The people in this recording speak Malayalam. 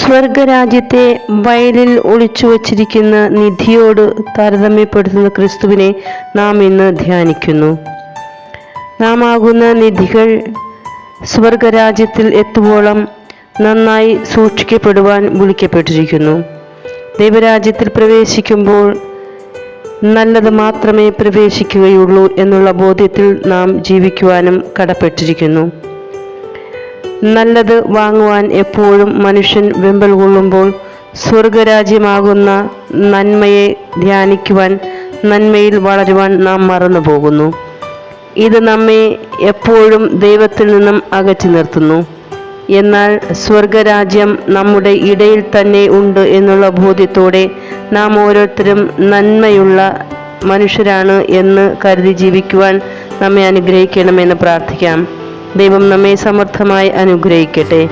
സ്വർഗരാജ്യത്തെ വയലിൽ ഒളിച്ചു വച്ചിരിക്കുന്ന നിധിയോട് താരതമ്യപ്പെടുത്തുന്ന ക്രിസ്തുവിനെ നാം ഇന്ന് ധ്യാനിക്കുന്നു. നാം ആകുന്ന നിധികൾ സ്വർഗരാജ്യത്തിൽ എത്തുവോളം നന്നായി സൂക്ഷിക്കപ്പെടുവാൻ വിളിക്കപ്പെട്ടിരിക്കുന്നു. ദൈവരാജ്യത്തിൽ പ്രവേശിക്കുമ്പോൾ നല്ലത് മാത്രമേ പ്രവേശിക്കുകയുള്ളൂ എന്നുള്ള ബോധ്യത്തിൽ നാം ജീവിക്കുവാനും കടപ്പെട്ടിരിക്കുന്നു. നല്ലത് വാങ്ങുവാൻ എപ്പോഴും മനുഷ്യൻ വെമ്പൽ കൊള്ളുമ്പോൾ സ്വർഗരാജ്യമാകുന്ന നന്മയെ ധ്യാനിക്കുവാൻ നന്മയിൽ വളരുവാൻ നാം മറന്നു പോകുന്നു. ഇത് നമ്മെ എപ്പോഴും ദൈവത്തിൽ നിന്നും അകറ്റി നിർത്തുന്നു. എന്നാൽ സ്വർഗരാജ്യം നമ്മുടെ ഇടയിൽ തന്നെ ഉണ്ട് എന്നുള്ള ബോധ്യത്തോടെ നാം ഓരോരുത്തരും നന്മയുള്ള മനുഷ്യരാണ് എന്ന് കരുതി ജീവിക്കുവാൻ നമ്മെ അനുഗ്രഹിക്കണമെന്ന് പ്രാർത്ഥിക്കാം. ദൈവം നമ്മെ സമർത്ഥമായി അനുഗ്രഹിക്കട്ടെ.